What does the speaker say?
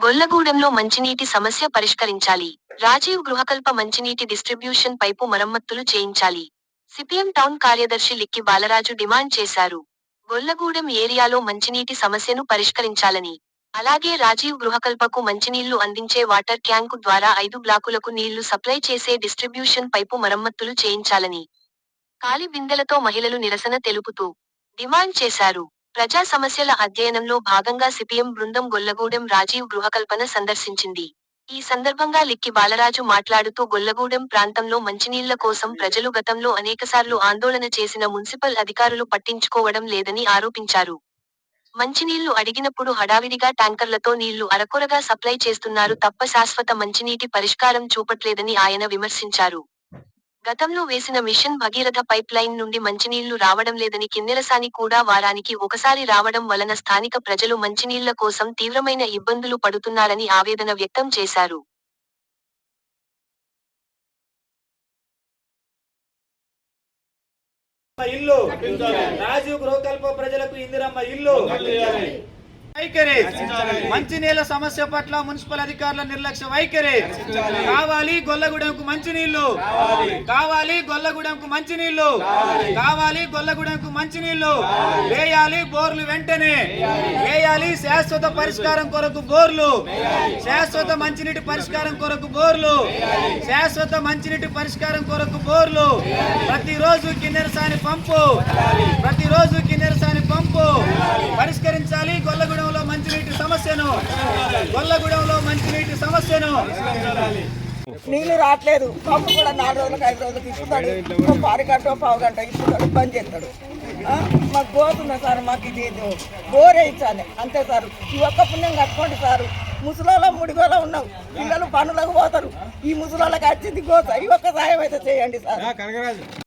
గొల్లగూడెంలో మంచినీటి సమస్య పరిష్కరించాలి. రాజీవ్ గృహకల్ప మంచినీటి డిస్ట్రిబ్యూషన్ పైపు మరమ్మతులు చేయించాలి. సిపిఎం టౌన్ కార్యదర్శి లిక్కి బాలరాజు డిమాండ్ చేశారు. గొల్లగూడెం ఏరియాలో మంచినీటి సమస్యను పరిష్కరించాలని. అలాగే రాజీవ్ గృహకల్పకు మంచినీళ్ళు అందించే వాటర్ ట్యాంకు ద్వారా ఐదు బ్లాకులకు నీళ్ళు సప్లై చేసే డిస్ట్రిబ్యూషన్ పైపు మరమ్మతులు చేయించాలని. కాలి బిందెలతో మహిళలు నిరసన తెలుపుతూ డిమాండ్ చేశారు. ప్రజా సమస్యల అధ్యయనంలో భాగంగా సిపిఎం బృందం గొల్లగూడెం రాజీవ్ గృహకల్పన సందర్శించింది. ఈ సందర్భంగా లిక్కి బాలరాజు మాట్లాడుతూ గొల్లగూడెం ప్రాంతంలో మంచినీళ్ళ కోసం ప్రజలు గతంలో అనేకసార్లు ఆందోళన చేసిన మున్సిపల్ అధికారులు పట్టించుకోవడం లేదని ఆరోపించారు. మంచినీళ్ళు అడిగినప్పుడు హడావిడిగా ట్యాంకర్లతో నీళ్ళు అరకొరగా సప్లై చేస్తున్నారు తప్ప శాశ్వత మంచినీటి పరిష్కారం చూపట్లేదని ఆయన విమర్శించారు. గతంలో వేసిన మిషన్ భగీరథ పైప్ లైన్ నుండి మంచినీళ్ళు రావడం లేదని కిన్నెరసాని కూడా వారానికి ఒకసారి రావడం వలన స్థానిక ప్రజలు మంచినీళ్ళ కోసం తీవ్రమైన ఇబ్బందులు పడుతున్నారని ఆవేదన వ్యక్తం చేశారు. ఇల్లు. రాజీవ్ గృహకల్ప ప్రజలకు ఇందిరమ్మ ఇల్లు. వైఖరి. మంచినీళ్ళ సమస్య పట్ల మున్సిపల్ అధికారుల నిర్లక్ష్య వైఖరి. కావాలి గొల్లగూడెంకు మంచినీళ్ళు కావాలి. గొల్లగూడెంకు మంచినీళ్ళు కావాలి. గొల్లగూడెంకు మంచినీళ్ళు వేయాలి బోర్లు వెంటనే. వేయాలి. శాశ్వత పరిష్కారం కొరకు బోర్లు. శాశ్వత మంచినీటి పరిష్కారం కొరకు బోర్లు. శాశ్వత మంచినీటి పరిష్కారం కొరకు బోర్లు. ప్రతిరోజు కిన్నెరసాని పంపు ప్రతిరోజు కిన్నెరసాని పంపు పరిష్కరించాలి గొల్లగూడెంలో మంచినీటి సమస్యను గొల్లగూడెంలో మంచినీటి సమస్యను. నీళ్ళు రావట్లేదు. పంపు కూడా నాలుగు రోజులకు ఐదు రోజులకు ఇప్పుతాడు ఓ పారి గంట ఓ పావు గంట ఇప్పుతాడు బంద్ చేస్తాడు. మాకు పోతున్నా సార్ మాకు ఇది బోర్ వేయించాలి. అంతే సార్. ఈ ఒక్క పుణ్యం కట్టుకోండి సార్. ముసలోళ్ళ ముడిగోలో ఉన్నాం. పిల్లలు పనులకు పోతారు. ఈ ముసలోళ్ళకి వచ్చింది గోత ఈ ఒక్క సాయం అయితే చేయండి సార్.